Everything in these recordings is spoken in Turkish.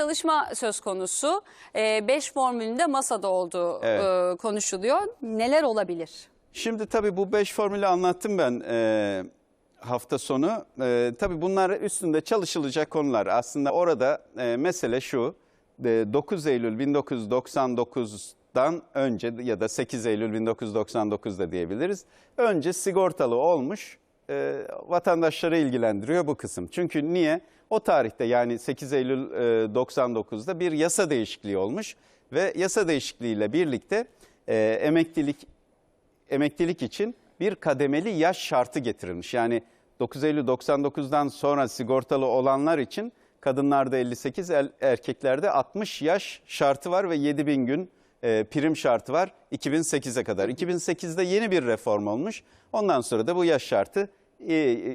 Çalışma söz konusu. 5 formülünde masada olduğu Evet. e, konuşuluyor. Neler olabilir? Şimdi tabii bu 5 formülü anlattım ben e, hafta sonu. E, tabii bunlar üstünde çalışılacak konular. Aslında orada e, mesele şu. e, 9 Eylül 1999'dan önce ya da 8 Eylül 1999'da diyebiliriz. Önce sigortalı olmuş e, vatandaşları ilgilendiriyor bu kısım. Çünkü niye? O tarihte yani 8 Eylül e, 99'da bir yasa değişikliği olmuş ve yasa değişikliğiyle birlikte e, emeklilik emeklilik için bir kademeli yaş şartı getirilmiş. Yani 9 Eylül 99'dan sonra sigortalı olanlar için kadınlarda 58, er- erkeklerde 60 yaş şartı var ve 7000 gün e, prim şartı var 2008'e kadar. 2008'de yeni bir reform olmuş. Ondan sonra da bu yaş şartı,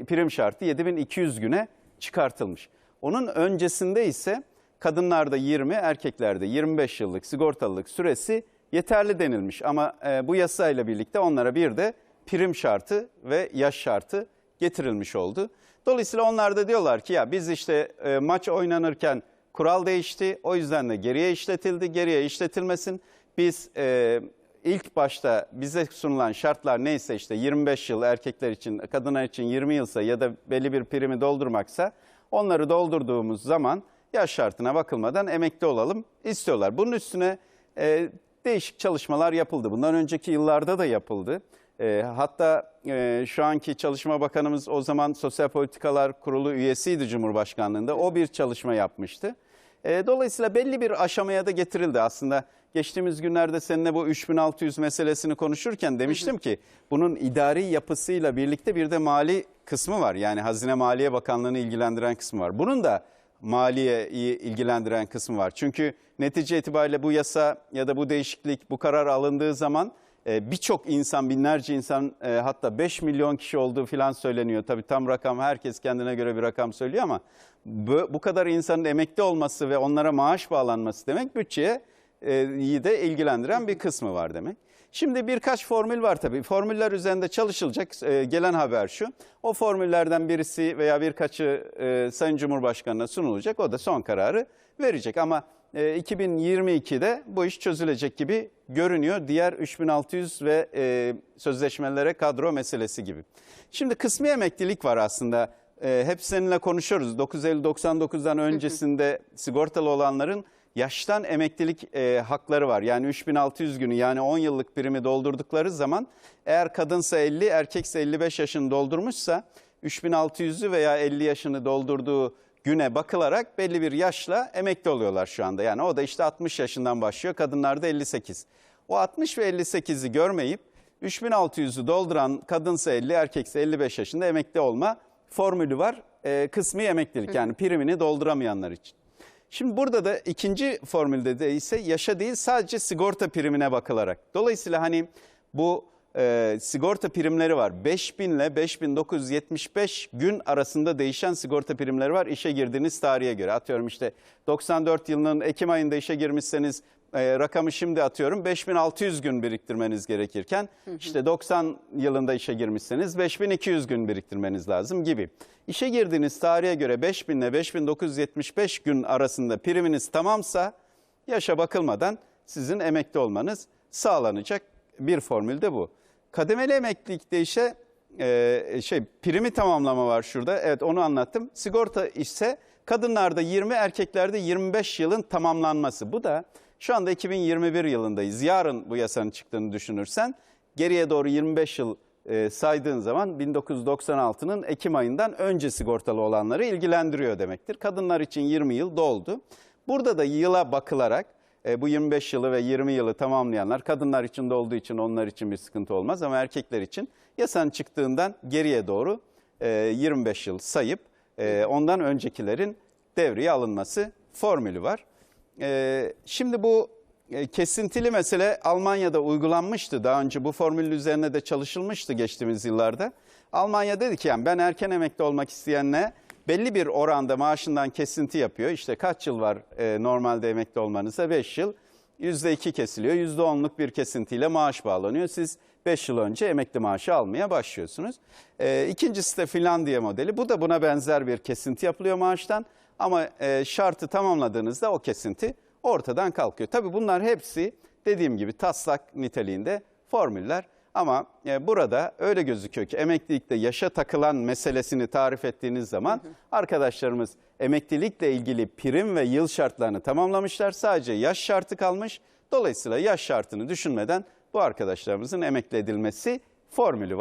prim şartı 7200 güne çıkartılmış. Onun öncesinde ise kadınlarda 20, erkeklerde 25 yıllık sigortalılık süresi yeterli denilmiş. Ama e, bu yasayla birlikte onlara bir de prim şartı ve yaş şartı getirilmiş oldu. Dolayısıyla onlar da diyorlar ki ya biz işte e, maç oynanırken kural değişti. O yüzden de geriye işletildi. Geriye işletilmesin. Biz e, ilk başta bize sunulan şartlar neyse işte 25 yıl erkekler için, kadınlar için 20 yılsa ya da belli bir primi doldurmaksa onları doldurduğumuz zaman yaş şartına bakılmadan emekli olalım istiyorlar. Bunun üstüne e, değişik çalışmalar yapıldı. Bundan önceki yıllarda da yapıldı. E, hatta e, şu anki Çalışma Bakanımız o zaman Sosyal Politikalar Kurulu üyesiydi Cumhurbaşkanlığında. O bir çalışma yapmıştı. E, dolayısıyla belli bir aşamaya da getirildi aslında. Geçtiğimiz günlerde seninle bu 3600 meselesini konuşurken demiştim ki bunun idari yapısıyla birlikte bir de mali kısmı var. Yani Hazine Maliye Bakanlığı'nı ilgilendiren kısmı var. Bunun da maliyeyi ilgilendiren kısmı var. Çünkü netice itibariyle bu yasa ya da bu değişiklik, bu karar alındığı zaman e, birçok insan, binlerce insan e, hatta 5 milyon kişi olduğu falan söyleniyor. Tabii tam rakam herkes kendine göre bir rakam söylüyor ama bu, bu kadar insanın emekli olması ve onlara maaş bağlanması demek bütçeye de ilgilendiren bir kısmı var demek. Şimdi birkaç formül var tabii. Formüller üzerinde çalışılacak. E, gelen haber şu. O formüllerden birisi veya birkaçı e, Sayın Cumhurbaşkanı'na sunulacak. O da son kararı verecek. Ama e, 2022'de bu iş çözülecek gibi görünüyor. Diğer 3600 ve e, sözleşmelere kadro meselesi gibi. Şimdi kısmi emeklilik var aslında. E, hep seninle konuşuyoruz. 9 Eylül 99'dan öncesinde sigortalı olanların yaştan emeklilik e, hakları var. Yani 3600 günü yani 10 yıllık primi doldurdukları zaman eğer kadınsa 50 erkekse 55 yaşını doldurmuşsa 3600'ü veya 50 yaşını doldurduğu güne bakılarak belli bir yaşla emekli oluyorlar şu anda. Yani o da işte 60 yaşından başlıyor kadınlarda 58. O 60 ve 58'i görmeyip 3600'ü dolduran kadınsa 50 erkekse 55 yaşında emekli olma formülü var. E, kısmi emeklilik yani primini dolduramayanlar için. Şimdi burada da ikinci formülde de ise yaşa değil sadece sigorta primine bakılarak. Dolayısıyla hani bu e, sigorta primleri var. 5000 ile 5975 gün arasında değişen sigorta primleri var işe girdiğiniz tarihe göre. Atıyorum işte 94 yılının Ekim ayında işe girmişseniz e, rakamı şimdi atıyorum 5600 gün biriktirmeniz gerekirken işte 90 yılında işe girmişseniz 5200 gün biriktirmeniz lazım gibi. İşe girdiğiniz tarihe göre 5000 ile 5975 gün arasında priminiz tamamsa yaşa bakılmadan sizin emekli olmanız sağlanacak bir formül de bu. Kademeli emeklilikte ise e, şey primi tamamlama var şurada. Evet onu anlattım. Sigorta ise kadınlarda 20 erkeklerde 25 yılın tamamlanması. Bu da şu anda 2021 yılındayız. Yarın bu yasanın çıktığını düşünürsen geriye doğru 25 yıl e, saydığın zaman 1996'nın Ekim ayından önce sigortalı olanları ilgilendiriyor demektir. Kadınlar için 20 yıl doldu. Burada da yıla bakılarak e, bu 25 yılı ve 20 yılı tamamlayanlar kadınlar için de olduğu için onlar için bir sıkıntı olmaz ama erkekler için yasanın çıktığından geriye doğru e, 25 yıl sayıp e, ondan öncekilerin devreye alınması formülü var. E, şimdi bu e, kesintili mesele Almanya'da uygulanmıştı. Daha önce bu formülün üzerine de çalışılmıştı geçtiğimiz yıllarda. Almanya dedi ki yani ben erken emekli olmak isteyenle belli bir oranda maaşından kesinti yapıyor. İşte kaç yıl var e, normalde emekli olmanıza? 5 yıl. %2 kesiliyor. %10'luk bir kesintiyle maaş bağlanıyor. Siz 5 yıl önce emekli maaşı almaya başlıyorsunuz. E, ikincisi de Finlandiya modeli. Bu da buna benzer bir kesinti yapılıyor maaştan. Ama e, şartı tamamladığınızda o kesinti ortadan kalkıyor. Tabii bunlar hepsi dediğim gibi taslak niteliğinde formüller. Ama e, burada öyle gözüküyor ki emeklilikte yaşa takılan meselesini tarif ettiğiniz zaman arkadaşlarımız emeklilikle ilgili prim ve yıl şartlarını tamamlamışlar. Sadece yaş şartı kalmış. Dolayısıyla yaş şartını düşünmeden bu arkadaşlarımızın emekli edilmesi formülü var.